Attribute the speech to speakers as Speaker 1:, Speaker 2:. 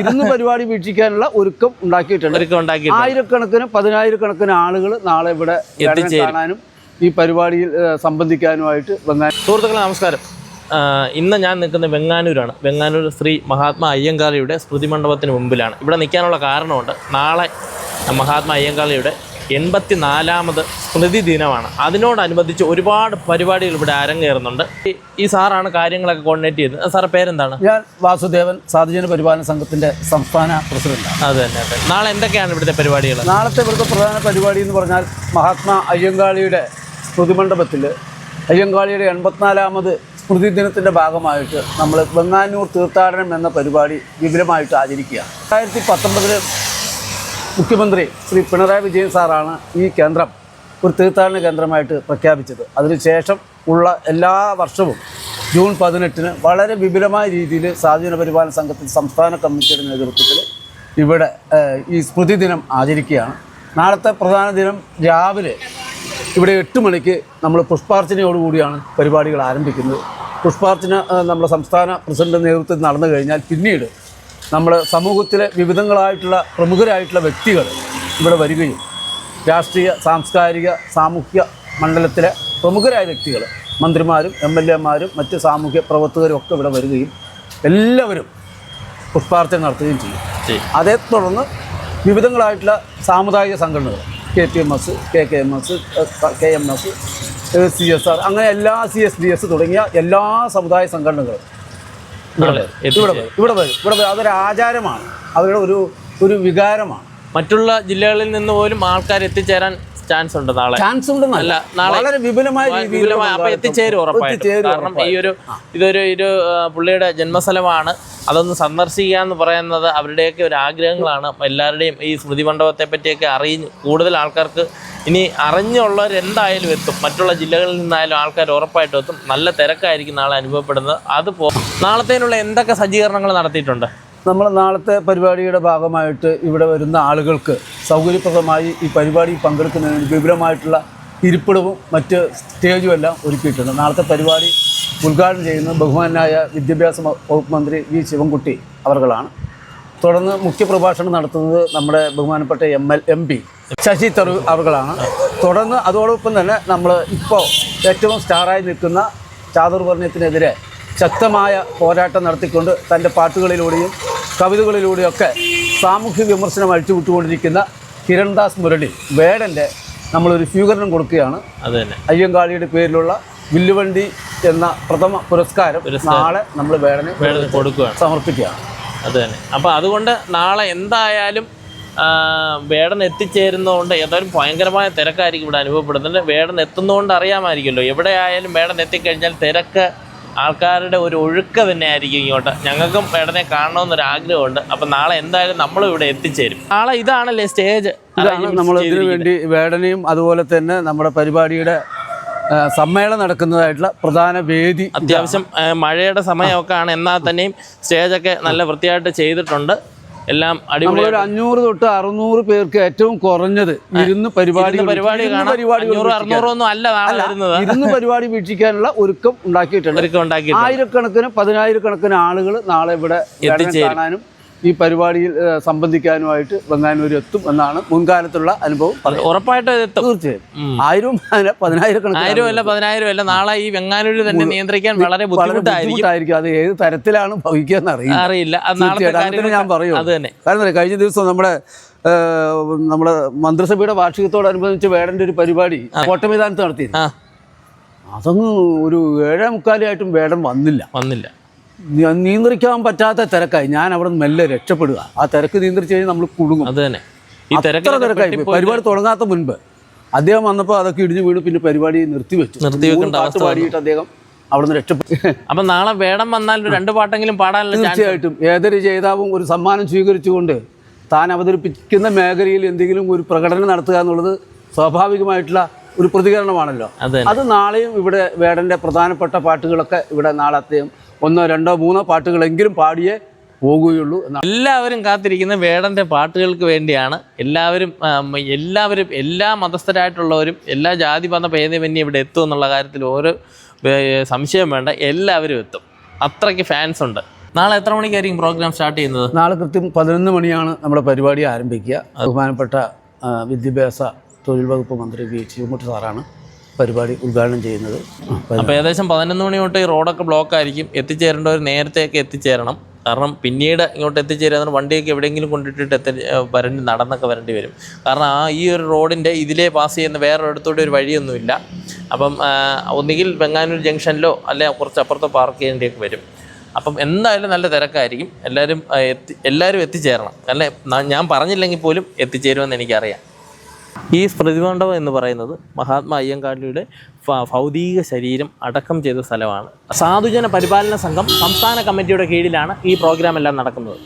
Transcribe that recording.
Speaker 1: ഇരുന്ന് പരിപാടി വീക്ഷിക്കാനുള്ള ഒരുക്കം ഉണ്ടാക്കിയിട്ടുണ്ട്.
Speaker 2: ഒരുക്കം
Speaker 1: ആയിരക്കണക്കിന് പതിനായിരക്കണക്കിന് ആളുകൾ നാളെ ഇവിടെ കാണാനും ഈ പരിപാടിയിൽ സംബന്ധിക്കാനുമായിട്ട്
Speaker 2: സുഹൃത്തുക്കളെ നമസ്കാരം. ഇന്ന് ഞാൻ നിൽക്കുന്ന വെങ്ങാനൂരാണ്. വെങ്ങാനൂർ ശ്രീ മഹാത്മാ അയ്യങ്കാളിയുടെ സ്മൃതി മണ്ഡപത്തിന് മുമ്പിലാണ്. ഇവിടെ നിൽക്കാനുള്ള കാരണമുണ്ട്. നാളെ മഹാത്മാ അയ്യങ്കാളിയുടെ എൺപത്തി നാലാമത് സ്മൃതി ദിനമാണ്. അതിനോടനുബന്ധിച്ച് ഒരുപാട് പരിപാടികൾ ഇവിടെ അരങ്ങേറുന്നുണ്ട്. ഈ- സാറാണ് കാര്യങ്ങളൊക്കെ കോർഡിനേറ്റ് ചെയ്തത്. സാറേ പേരെന്താണ്?
Speaker 1: ഞാൻ വാസുദേവൻ സാധുജന പരിപാലന സംഘത്തിന്റെ സംസ്ഥാന പ്രസിഡന്റാണ്.
Speaker 2: അത് തന്നെ അതെ നാളെ എന്തൊക്കെയാണ് ഇവിടുത്തെ പരിപാടികൾ?
Speaker 1: നാളത്തെ ഇവിടുത്തെ പ്രധാന പരിപാടി എന്ന് പറഞ്ഞാൽ മഹാത്മാ അയ്യങ്കാളിയുടെ സ്മൃതി മണ്ഡപത്തിൽ അയ്യങ്കാളിയുടെ എൺപത്തിനാലാമത് സ്മൃതി ദിനത്തിന്റെ ഭാഗമായിട്ട് നമ്മൾ വെങ്ങാനൂർ തീർത്ഥാടനം എന്ന പരിപാടി വിപുലമായിട്ട് ആചരിക്കുക രണ്ടായിരത്തി പത്തൊമ്പതിൽ മുഖ്യമന്ത്രി ശ്രീ പിണറായി വിജയൻ സാറാണ് ഈ കേന്ദ്രം ഒരു തീർത്ഥാടന കേന്ദ്രമായിട്ട് പ്രഖ്യാപിച്ചത്. അതിനുശേഷം ഉള്ള എല്ലാ വർഷവും ജൂൺ പതിനെട്ടിന് വളരെ വിപുലമായ രീതിയിൽ സ്വാധീന പരിപാലന സംഘത്തിൽ സംസ്ഥാന കമ്മിറ്റിയുടെ നേതൃത്വത്തിൽ ഇവിടെ ഈ സ്മൃതി ദിനം ആചരിക്കുകയാണ്. നാളത്തെ പ്രധാന ദിനം രാവിലെ ഇവിടെ എട്ട് മണിക്ക് നമ്മൾ പുഷ്പാർച്ചനയോടുകൂടിയാണ് പരിപാടികൾ ആരംഭിക്കുന്നത്. പുഷ്പാർച്ചന നമ്മുടെ സംസ്ഥാന പ്രസിഡന്റ് നേതൃത്വത്തിൽ നടന്നു കഴിഞ്ഞാൽ പിന്നീട് നമ്മുടെ സമൂഹത്തിലെ വിവിധങ്ങളായിട്ടുള്ള പ്രമുഖരായിട്ടുള്ള വ്യക്തികൾ ഇവിടെ വരികയും രാഷ്ട്രീയ സാംസ്കാരിക സാമൂഹ്യ മണ്ഡലത്തിലെ പ്രമുഖരായ വ്യക്തികൾ മന്ത്രിമാരും എം എൽ എമാരും മറ്റ് സാമൂഹ്യ പ്രവർത്തകരും ഒക്കെ ഇവിടെ വരികയും എല്ലാവരും പുഷ്പാർച്ചന നടത്തുകയും ചെയ്യും. അതേ തുടർന്ന് വിവിധങ്ങളായിട്ടുള്ള സാമുദായിക സംഘടനകൾ K P M S K K M S K M S C S R അങ്ങനെ എല്ലാ സി എസ് ഡി എസ് തുടങ്ങിയ എല്ലാ സമുദായ സംഘടനകളും ഇവിടെ വരും. ഇവിടെ വരും. ഇവിടെ വരും. അതൊരു ആചാരമാണ്. അവരുടെ ഒരു ഒരു വികാരമാണ്.
Speaker 2: മറ്റുള്ള ജില്ലകളിൽ നിന്ന് പോലും ആൾക്കാർ എത്തിച്ചേരാൻ ചാൻസ് ഉണ്ട് നാളെ.
Speaker 1: ചാൻസ് ഉണ്ട്
Speaker 2: അല്ല, നാളെ
Speaker 1: വളരെ വിപുലമായ രീതിയിൽ
Speaker 2: വിപുലമായ അപ്പൊ എത്തിച്ചേരും ഉറപ്പായിട്ടും. കാരണം ഈ ഒരു ഇതൊരു ഒരു പുള്ളിയുടെ ജന്മസ്ഥലമാണ്. അതൊന്ന് സന്ദർശിക്കുക എന്ന് പറയുന്നത് അവരുടെയൊക്കെ ഒരു ആഗ്രഹങ്ങളാണ്. എല്ലാവരുടെയും ഈ സ്മൃതി മണ്ഡപത്തെ പറ്റിയൊക്കെ അറിഞ്ഞ് കൂടുതൽ ആൾക്കാർക്ക് ഇനി അറിഞ്ഞുള്ളവർ എന്തായാലും എത്തും. മറ്റുള്ള ജില്ലകളിൽ നിന്നായാലും ആൾക്കാർ ഉറപ്പായിട്ടും എത്തും. നല്ല തിരക്കായിരിക്കും നാളെ അനുഭവപ്പെടുന്നത്. അത് പോ നാളത്തേനുള്ള എന്തൊക്കെ സജ്ജീകരണങ്ങൾ നടത്തിയിട്ടുണ്ട്?
Speaker 1: നമ്മൾ നാളത്തെ പരിപാടിയുടെ ഭാഗമായിട്ട് ഇവിടെ വരുന്ന ആളുകൾക്ക് സൗകര്യപ്രദമായി ഈ പരിപാടി പങ്കെടുക്കുന്നതിന് വിപുലമായിട്ടുള്ള ഇരിപ്പിടവും മറ്റ് സ്റ്റേജും എല്ലാം ഒരുക്കിയിട്ടുണ്ട്. നാളത്തെ പരിപാടി ഉദ്ഘാടനം ചെയ്യുന്ന ബഹുമാനായ വിദ്യാഭ്യാസ വകുപ്പ് മന്ത്രി വി ശിവൻകുട്ടി അവർകളാണ്. തുടർന്ന് മുഖ്യപ്രഭാഷണം നടത്തുന്നത് നമ്മുടെ ബഹുമാനപ്പെട്ട M L M P Shashi Tharoor അവർകളാണ്. തുടർന്ന് അതോടൊപ്പം തന്നെ നമ്മൾ ഇപ്പോൾ ഏറ്റവും സ്റ്റാറായി നിൽക്കുന്ന ചാതുർവർണയത്തിനെതിരെ ശക്തമായ പോരാട്ടം നടത്തിക്കൊണ്ട് തന്റെ പാട്ടുകളിലൂടെയും കവിതകളിലൂടെയൊക്കെ സാമൂഹ്യ വിമർശനം അഴിച്ചുവിട്ടുകൊണ്ടിരിക്കുന്ന കിരൺദാസ് മുരളി വേടന്റെ നമ്മളൊരു സ്വീകരണം കൊടുക്കുകയാണ്.
Speaker 2: അതെ
Speaker 1: അയ്യങ്കാളിയുടെ പേരിലുള്ള വില്ലുവണ്ടി എന്ന പ്രഥമ പുരസ്കാരം നാളെ നമ്മൾ വേടനെ
Speaker 2: കൊടുക്കുകയാണ്.
Speaker 1: സമർപ്പിക്കുകയാണ്.
Speaker 2: അത് തന്നെ. അപ്പോൾ അതുകൊണ്ട് നാളെ എന്തായാലും വേടൻ എത്തിച്ചേരുന്നതുകൊണ്ട് ഏതായാലും ഭയങ്കരമായ തിരക്കായിരിക്കും ഇവിടെ അനുഭവപ്പെടുന്നത്. വേടൻ എത്തുന്നതുകൊണ്ട് അറിയാമായിരിക്കുമല്ലോ. എവിടെ ആയാലും വേടൻ എത്തിക്കഴിഞ്ഞാൽ തിരക്ക് ആൾക്കാരുടെ ഒരു ഒഴുക്ക് തന്നെ ആയിരിക്കും ഇങ്ങോട്ട്. ഞങ്ങൾക്കും വേടനെ കാണണമെന്നൊരു ആഗ്രഹമുണ്ട് അപ്പം നാളെ എന്തായാലും നമ്മളും ഇവിടെ എത്തിച്ചേരും. നാളെ ഇതാണല്ലേ സ്റ്റേജ്
Speaker 1: ഇതാണ് നമ്മൾ ഇതിനു വേണ്ടി വേടനയും അതുപോലെ തന്നെ നമ്മുടെ പരിപാടിയുടെ സമ്മേളനം നടക്കുന്നതായിട്ടുള്ള പ്രധാന വേദി
Speaker 2: അത്യാവശ്യം മഴയുടെ സമയമൊക്കെ ആണ് എന്നാൽ തന്നെയും സ്റ്റേജൊക്കെ നല്ല വൃത്തിയായിട്ട് ചെയ്തിട്ടുണ്ട്. എല്ലാം അടിപൊളി
Speaker 1: നമ്മളൊരു അഞ്ഞൂറ് തൊട്ട് അറുന്നൂറ് പേർക്ക് ഏറ്റവും കുറഞ്ഞത് ഇരുന്ന് പരിപാടി
Speaker 2: പരിപാടി അഞ്ഞൂറ് അറുന്നൂറൊന്നും അല്ല വരുന്നത്.
Speaker 1: ഇരുന്ന് പരിപാടി വീക്ഷിക്കാനുള്ള ഒരുക്കം ഉണ്ടാക്കിയിട്ടുണ്ട്. ആയിരക്കണക്കിന് പതിനായിരക്കണക്കിന് ആളുകൾ നാളെ ഇവിടെ എത്തിച്ചേരാനും ഈ പരിപാടിയിൽ സംബന്ധിക്കാനുമായിട്ട് ബംഗാനൂർ എത്തും എന്നാണ് മുൻകാലത്തുള്ള അനുഭവം
Speaker 2: ഉറപ്പായിട്ട് എത്തും
Speaker 1: തീർച്ചയായും. ആയിരം പതിനായിരക്കണക്കിന്
Speaker 2: ആയിരം അല്ല പതിനായിരം അല്ല. നാളെ ഈ തന്നെ നിയന്ത്രിക്കാൻ വളരെ ബുദ്ധിമുട്ടായിരിക്കും.
Speaker 1: അത് ഏത് തരത്തിലാണ് ഭവിക്കുക അറിയില്ല. ഞാൻ പറയൂ
Speaker 2: അത് തന്നെ.
Speaker 1: കാരണം കഴിഞ്ഞ ദിവസം നമ്മുടെ നമ്മുടെ മന്ത്രിസഭയുടെ വാർഷികത്തോടനുബന്ധിച്ച് വേടന്റെ ഒരു പരിപാടി കോട്ടമൈതാനത്ത് നടത്തി
Speaker 2: അതൊന്നും
Speaker 1: അതങ്ങ് ഒരു ഏഴേ മുക്കാലായിട്ടും വേടൻ വന്നില്ല.
Speaker 2: വന്നില്ല.
Speaker 1: നിയന്ത്രിക്കാൻ പറ്റാത്ത തിരക്കായി. ഞാൻ അവിടെ നിന്ന് മെല്ലെ രക്ഷപ്പെടുക. ആ തിരക്ക് നിയന്ത്രിച്ച് കഴിഞ്ഞാൽ നമ്മൾ കുടുങ്ങും.
Speaker 2: അത് തന്നെ. ഈ
Speaker 1: അത്ര തിരക്കായി പോയി. പരിപാടി തുടങ്ങാത്ത മുൻപ് അദ്ദേഹം വന്നപ്പോൾ അതൊക്കെ ഇടിഞ്ഞു വീണു പിന്നെ പരിപാടി നിർത്തിവെച്ചു
Speaker 2: നിർത്തിവെക്കേണ്ട
Speaker 1: മൂന്ന് പാട്ട്
Speaker 2: അവസ്ഥ
Speaker 1: പാടിയിട്ട് അദ്ദേഹം അവിടെ നിന്ന് രക്ഷപ്പെട്ടു.
Speaker 2: അപ്പൊ നാളെ വേടം വന്നാൽ ഒരു രണ്ട് പാട്ടെങ്കിലും പാടാനുള്ള ചാൻസ്
Speaker 1: തീർച്ചയായിട്ടും. ഏതൊരു ജേതാവും ഒരു സമ്മാനം സ്വീകരിച്ചുകൊണ്ട് താൻ അവതരിപ്പിക്കുന്ന മേഖലയിൽ എന്തെങ്കിലും ഒരു പ്രകടനം നടത്തുക എന്നുള്ളത് സ്വാഭാവികമായിട്ടുള്ള ഒരു പ്രതികരണമാണല്ലോ.
Speaker 2: അത്
Speaker 1: നാളെയും ഇവിടെ വേടന്റെ പ്രധാനപ്പെട്ട പാട്ടുകളൊക്കെ ഇവിടെ നാളെ അദ്ദേഹം ഒന്നോ രണ്ടോ മൂന്നോ പാട്ടുകളെങ്കിലും പാടിയേ പോകുകയുള്ളൂ
Speaker 2: എല്ലാവരും കാത്തിരിക്കുന്ന വേടന്റെ പാട്ടുകൾക്ക് വേണ്ടിയാണ്. എല്ലാവരും എല്ലാവരും എല്ലാ മതസ്ഥരായിട്ടുള്ളവരും എല്ലാ ജാതി മത ഭേദമന്യേ ഇവിടെ എത്തും എന്നുള്ള കാര്യത്തിൽ ഓരോ സംശയം വേണ്ട. എല്ലാവരും എത്തും. അത്രയ്ക്ക് ഫാൻസ് ഉണ്ട്. നാളെ എത്ര മണിക്കായിരിക്കും പ്രോഗ്രാം സ്റ്റാർട്ട് ചെയ്യുന്നത്?
Speaker 1: നാളെ കൃത്യം പതിനൊന്ന് മണിയാണ് നമ്മുടെ പരിപാടി ആരംഭിക്കുക. ബഹുമാനപ്പെട്ട വിദ്യാഭ്യാസ തൊഴിൽ വകുപ്പ് മന്ത്രി വി. ശിവമുട്ടി സാറാണ് പരിപാടി ഉദ്ഘാടനം ചെയ്യുന്നത്.
Speaker 2: അപ്പോൾ ഏകദേശം പതിനൊന്ന് മണി തൊട്ട് ഈ റോഡൊക്കെ ബ്ലോക്ക് ആയിരിക്കും. എത്തിച്ചേരേണ്ടവർ നേരത്തെയൊക്കെ എത്തിച്ചേരണം. കാരണം പിന്നീട് ഇങ്ങോട്ട് എത്തിച്ചേരുന്ന വണ്ടിയൊക്കെ എവിടെയെങ്കിലും കൊണ്ടിട്ടിട്ട് എത്തി വരേണ്ടി നടന്നൊക്കെ വരേണ്ടി വരും. കാരണം ആ ഈ ഒരു റോഡിന്റെ ഇതിലേ പാസ് ചെയ്യുന്ന വേറെ ഇടത്തോടെ ഒരു വഴിയൊന്നുമില്ല. അപ്പം ഒന്നുകിൽ വെങ്ങാനൂർ ജംഗ്ഷനിലോ അല്ലെ കുറച്ച് അപ്പുറത്തോ പാർക്ക് ചെയ്യേണ്ടിയൊക്കെ വരും. അപ്പം എന്തായാലും നല്ല തിരക്കായിരിക്കും. എല്ലാവരും എത്തി എല്ലാവരും എത്തിച്ചേരണം. അല്ലെ ഞാൻ പറഞ്ഞില്ലെങ്കിൽ പോലും എത്തിച്ചേരുമെന്ന് എനിക്കറിയാം. ഈ സ്മൃതിമണ്ഡപം എന്ന് പറയുന്നത് മഹാത്മാ അയ്യങ്കാളിയുടെ ഭൗതിക ശരീരം അടക്കം ചെയ്ത സ്ഥലമാണ്. സാധുജന പരിപാലന സംഘം സംസ്ഥാന കമ്മിറ്റിയുടെ കീഴിലാണ് ഈ പ്രോഗ്രാം എല്ലാം നടക്കുന്നത്.